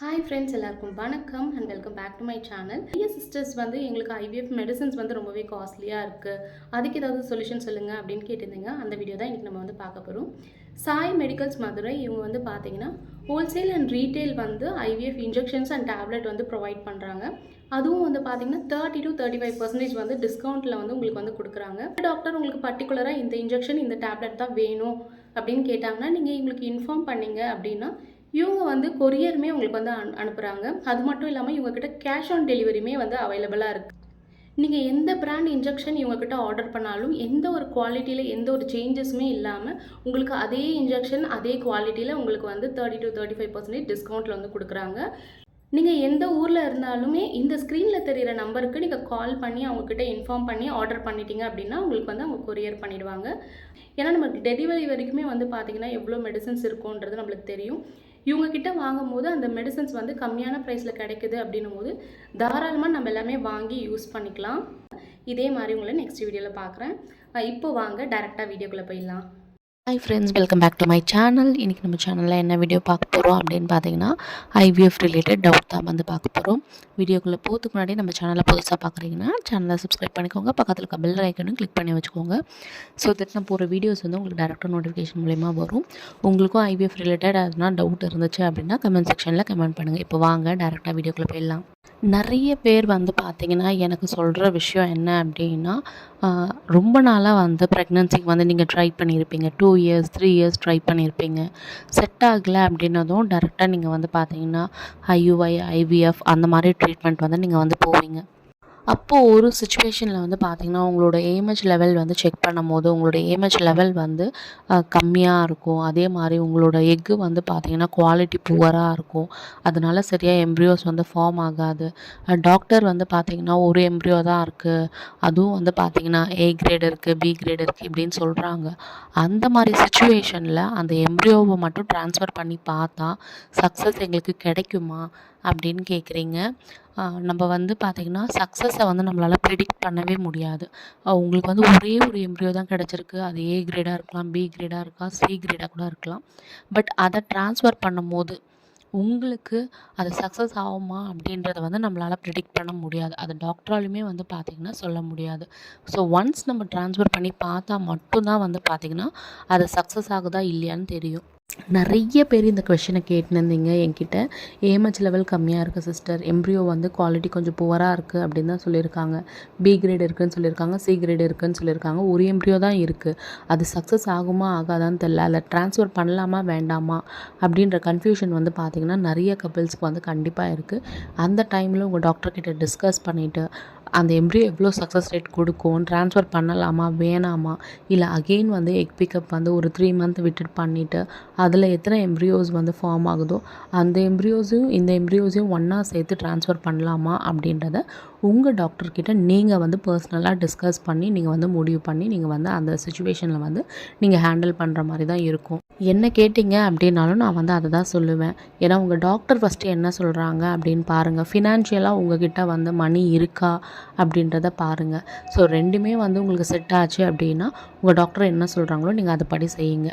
Hi friends எல்லாருக்கும் வணக்கம் and welcome back to my channel நிறைய சிஸ்டர்ஸ் வந்து எங்களுக்கு ஐவிஎஃப் மெடிசன்ஸ் வந்து ரொம்பவே காஸ்ட்லியாக இருக்குது அதுக்கு ஏதாவது சொல்யூஷன் சொல்லுங்கள் அப்படின்னு கேட்டிருந்தீங்க. அந்த வீடியோ தான் இன்றைக்கி நம்ம வந்து பார்க்க போகிறோம் சாய் மெடிக்கல்ஸ் மதுரை இவங்க வந்து பார்த்தீங்கன்னா ஹோல்சேல் அண்ட் ரீட்டெயில் வந்து ஐவிஎஃப் இன்ஜெக்ஷன்ஸ் அண்ட் டேப்லெட் வந்து ப்ரொவைட் பண்ணுறாங்க அதுவும் வந்து பார்த்தீங்கன்னா thirty to thirty five percentage வந்து டிஸ்கவுண்ட்டில் வந்து உங்களுக்கு வந்து கொடுக்குறாங்க. டாக்டர் உங்களுக்கு பர்டிகுலராக இந்த இன்ஜெக்ஷன் இந்த டேப்லெட் தான் வேணும் அப்படின்னு கேட்டாங்கன்னா நீங்கள் எங்களுக்கு இன்ஃபார்ம் பண்ணீங்க அப்படின்னா இவங்க வந்து கொரியருமே உங்களுக்கு வந்து அனு அனுப்புகிறாங்க அது மட்டும் இல்லாமல் இவங்கக்கிட்ட கேஷ் ஆன் டெலிவரியுமே வந்து அவைலபிளாக இருக்குது நீங்கள் எந்த பிராண்ட் இன்ஜெக்ஷன் இவங்கக்கிட்ட ஆர்டர் பண்ணாலும் எந்த ஒரு குவாலிட்டியில் எந்த ஒரு சேஞ்சஸுமே இல்லாமல் உங்களுக்கு அதே இன்ஜெக்ஷன் அதே குவாலிட்டியில் உங்களுக்கு வந்து thirty to thirty five percentage டிஸ்கவுண்ட்டில் வந்து கொடுக்குறாங்க. நீங்கள் எந்த ஊரில் இருந்தாலுமே இந்த ஸ்க்ரீனில் தெரிகிற நம்பருக்கு நீங்கள் கால் பண்ணி அவங்கக்கிட்ட இன்ஃபார்ம் பண்ணி ஆர்டர் பண்ணிட்டீங்க அப்படின்னா உங்களுக்கு வந்து அவங்க கொரியர் பண்ணிடுவாங்க. ஏன்னா நமக்கு டெலிவரி வரைக்குமே வந்து பார்த்திங்கன்னா எவ்வளோ மெடிசன்ஸ் இருக்குன்றது நம்மளுக்கு தெரியும். இவங்கக்கிட்ட வாங்கும் போது அந்த மெடிசன்ஸ் வந்து கம்மியான ப்ரைஸில் கிடைக்குது அப்படின்னும் போது தாராளமாக நம்ம எல்லாமே வாங்கி யூஸ் பண்ணிக்கலாம். இதே மாதிரி உங்களை நெக்ஸ்ட் வீடியோவில் பார்க்குறேன். இப்போ வாங்க டேரெக்டாக வீடியோக்குள்ளே போயிடலாம். Hi friends welcome back to my channel இன்றைக்கி நம்ம சேனலில் என்ன வீடியோ பார்க்க போகிறோம் அப்படின்னு பார்த்தீங்கன்னா ஐவிஎஃப் ரிலேட்டட் டவுட் தான் வந்து பார்க்க போகிறோம் வீடியோக்குள்ளே போகிறதுக்கு முன்னாடி நம்ம சேனலை புதுசாக பார்க்குறீங்கன்னா சேனலை சப்ஸ்கிரைப் பண்ணிக்கோங்க. பக்கத்தில் இருக்க பெல் ஐக்கனும் கிளிக் பண்ணி வச்சுக்கோங்க. ஸோ தட் நான் போகிற வீடியோஸ் வந்து உங்களுக்கு டேரெக்டாக நோட்டிஃபிகேஷன் மூலிமா வரும். உங்களுக்கும் ஐவிஎஃப் ரிலேட்டட் அதனால் டவுட் இருந்துச்சு அப்படின்னா கமெண்ட் செக்ஷனில் கமெண்ட் பண்ணுங்கள் இப்போ வாங்க டேரெக்டாக வீடியோக்குள்ளே போயிடலாம். நிறைய பேர் வந்து பார்த்திங்கன்னா எனக்கு சொல்கிற விஷயம் என்ன அப்படின்னா ரொம்ப நாளாக வந்து ப்ரெக்னென்சிக்கு வந்து நீங்கள் ட்ரை பண்ணியிருப்பீங்க two years three years try பண்ணியிருப்பீங்க செட் ஆகலை அப்படின்னதும் டேரெக்டாக நீங்கள் வந்து பார்த்தீங்கன்னா ஐயுஐ ஐவிஎஃப் அந்த மாதிரி ட்ரீட்மெண்ட் வந்து நீங்கள் வந்து போவீங்க. அப்போது ஒரு சுச்சுவேஷனில் வந்து பார்த்தீங்கன்னா உங்களோட ஏமேஜ் லெவல் வந்து செக் பண்ணும்போது உங்களோட ஏமேஜ் லெவல் வந்து கம்மியாக இருக்கும். அதே மாதிரி உங்களோட எக்கு வந்து பார்த்திங்கன்னா குவாலிட்டி புவராக இருக்கும். அதனால சரியாக எம்ப்ரியோஸ் வந்து ஃபார்ம் ஆகாது. டாக்டர் வந்து பார்த்திங்கன்னா ஒரு எம்ப்ரியோ தான் இருக்குது அதுவும் வந்து பார்த்திங்கன்னா ஏ கிரேட் இருக்குது பி கிரேட் இருக்குது இப்படின்னு சொல்கிறாங்க அந்த மாதிரி சுச்சுவேஷனில் அந்த எம்ப்ரியோவை மட்டும் ட்ரான்ஸ்ஃபர் பண்ணி பார்த்தா சக்ஸஸ் எங்களுக்கு கிடைக்குமா? அப்படின்னு கேட்குறீங்க. நம்ம வந்து பார்த்திங்கன்னா சக்ஸஸை வந்து நம்மளால் ப்ரிடிக்ட் பண்ணவே முடியாது. உங்களுக்கு வந்து ஒரே ஒரு எம்ப்ரியோ தான் கிடச்சிருக்கு. அது ஏ கிரேடாக இருக்கலாம் பி கிரேடாக இருக்கலாம் சி கிரேடாக கூட இருக்கலாம். பட் அதை ட்ரான்ஸ்ஃபர் பண்ணும்போது உங்களுக்கு அது சக்ஸஸ் ஆகுமா அப்படின்றத வந்து நம்மளால் ப்ரிடிக்ட் பண்ண முடியாது. அது டாக்டராலுமே வந்து பார்த்திங்கன்னா சொல்ல முடியாது. ஸோ ஒன்ஸ் நம்ம ட்ரான்ஸ்ஃபர் பண்ணி பார்த்தா மட்டும்தான் வந்து பார்த்திங்கன்னா அது சக்ஸஸ் ஆகுதா இல்லையான்னு தெரியும். நிறைய பேர் இந்த கொஷனை கேட்டுருந்தீங்க என்கிட்ட. ஏமச் லெவல் கம்மியாக இருக்குது சிஸ்டர் எம்ப்ரியோ வந்து குவாலிட்டி கொஞ்சம் புவராக இருக்குது அப்படின்னு தான் சொல்லியிருக்காங்க. பி கிரேட் இருக்குதுன்னு சொல்லியிருக்காங்க சி கிரேட் இருக்குதுன்னு சொல்லியிருக்காங்க. ஒரு எம்ப்ரியோ தான் இருக்குது அது சக்ஸஸ் ஆகுமா ஆகாதான்னு தெரில அதை ட்ரான்ஸ்ஃபர் பண்ணலாமா வேண்டாமா அப்படின்ற கன்ஃபியூஷன் வந்து பார்த்திங்கன்னா நிறைய கப்பிள்ஸ்க்கு வந்து கண்டிப்பாக இருக்குது அந்த டைமில் உங்கள் டாக்டர் கிட்ட டிஸ்கஸ் பண்ணிவிட்டு அந்த எம்ப்ரியோ எவ்வளோ சக்ஸஸ் ரேட் கொடுக்கும்? ட்ரான்ஸ்ஃபர் பண்ணலாமா? வேணாமா? இல்லை அகெயின் வந்து எக் பிக்கப் வந்து ஒரு த்ரீ மந்த் விட்டுட் பண்ணிவிட்டு அதில் எத்தனை எம்ப்ரியோஸ் வந்து ஃபார்ம் ஆகுதோ அந்த எம்ப்ரியோஸையும் இந்த எம்ப்ரியோஸையும் ஒன்றா சேர்த்து ட்ரான்ஸ்ஃபர் பண்ணலாமா அப்படின்றத உங்கள் டாக்டர்கிட்ட நீங்கள் வந்து பர்சனலாக டிஸ்கஸ் பண்ணி நீங்கள் வந்து முடிவு பண்ணி நீங்கள் வந்து அந்த சுச்சுவேஷனில் வந்து நீங்கள் ஹேண்டில் பண்ணுற மாதிரி தான் இருக்கும். என்ன கேட்டிங்க அப்படின்னாலும் நான் வந்து அதை தான் சொல்லுவேன். ஏன்னா உங்கள் டாக்டர் ஃபஸ்ட்டு என்ன சொல்கிறாங்க அப்படின்னு பாருங்கள் ஃபினான்ஷியலாக உங்ககிட்ட வந்து மணி இருக்கா? அப்படின்றத பாருங்கள் ஸோ ரெண்டுமே வந்து உங்களுக்கு செட் ஆச்சு அப்படின்னா உங்கள் டாக்டர் என்ன சொல்கிறாங்களோ நீங்கள் அதுபடி செய்யுங்க.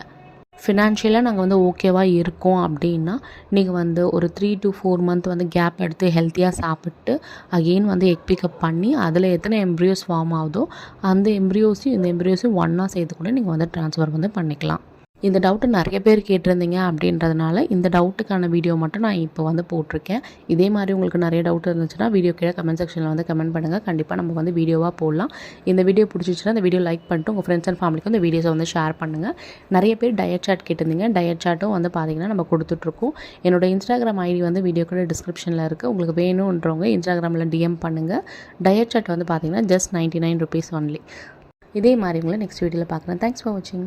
ஃபினான்ஷியலாக நாங்கள் வந்து ஓகேவாக இருக்கோம் அப்படின்னா நீங்கள் வந்து ஒரு த்ரீ டு ஃபோர் மந்த் வந்து கேப் எடுத்து ஹெல்த்தியாக சாப்பிட்டு அகெயின் வந்து எக் பிக்கப் பண்ணி அதில் எத்தனை எம்ப்ரியோஸ் ஃபார்ம் ஆகுதோ அந்த எம்ப்ரியோஸையும் இந்த எம்ப்ரியோஸையும் ஒன்றா சேர்த்து கூட நீங்கள் வந்து ட்ரான்ஸ்ஃபர் வந்து பண்ணிக்கலாம். இந்த டவுட்டு நிறைய பேர் கேட்டிருந்தீங்க அப்படின்றதுனால இந்த டவுட்டுக்கான வீடியோ மட்டும் நான் இப்போ வந்து போட்டிருக்கேன். இதே மாதிரி உங்களுக்கு நிறைய டவுட் இருந்துச்சுன்னா வீடியோ கீழே கமெண்ட் செக்ஷனில் வந்து கமெண்ட் பண்ணுங்கள் கண்டிப்பாக நம்ம வந்து வீடியோவாக போடலாம். இந்த வீடியோ பிடிச்சிச்சுன்னா இந்த வீடியோ லைக் பண்ணிட்டு உங்கள் ஃப்ரெண்ட்ஸ் அண்ட் ஃபேமிலிக்கு இந்த வீடியோஸை வந்து ஷேர் பண்ணுங்கள் நிறைய பேர் டயட் சாட் கேட்டிருந்தீங்க. டயட் சாட்டும் வந்து பார்த்தீங்கன்னா நம்ம கொடுத்துட்ருக்கோம். என்னோட இன்ஸ்டாகிராம் ஐடி வந்து வீடியோ கூட டிஸ்கிரிப்ஷனில் இருக்குது உங்களுக்கு வேணுன்றவங்க இன்ஸ்டாகிராமில் டிஎம் பண்ணுங்கள் டயட் சாட் வந்து பார்த்தீங்கன்னா just ninety nine rupees only இதே மாதிரி உங்களை நெக்ஸ்ட் வீடியோவில் பார்க்குறேன் தேங்க்ஸ் ஃபார் வாட்சிங்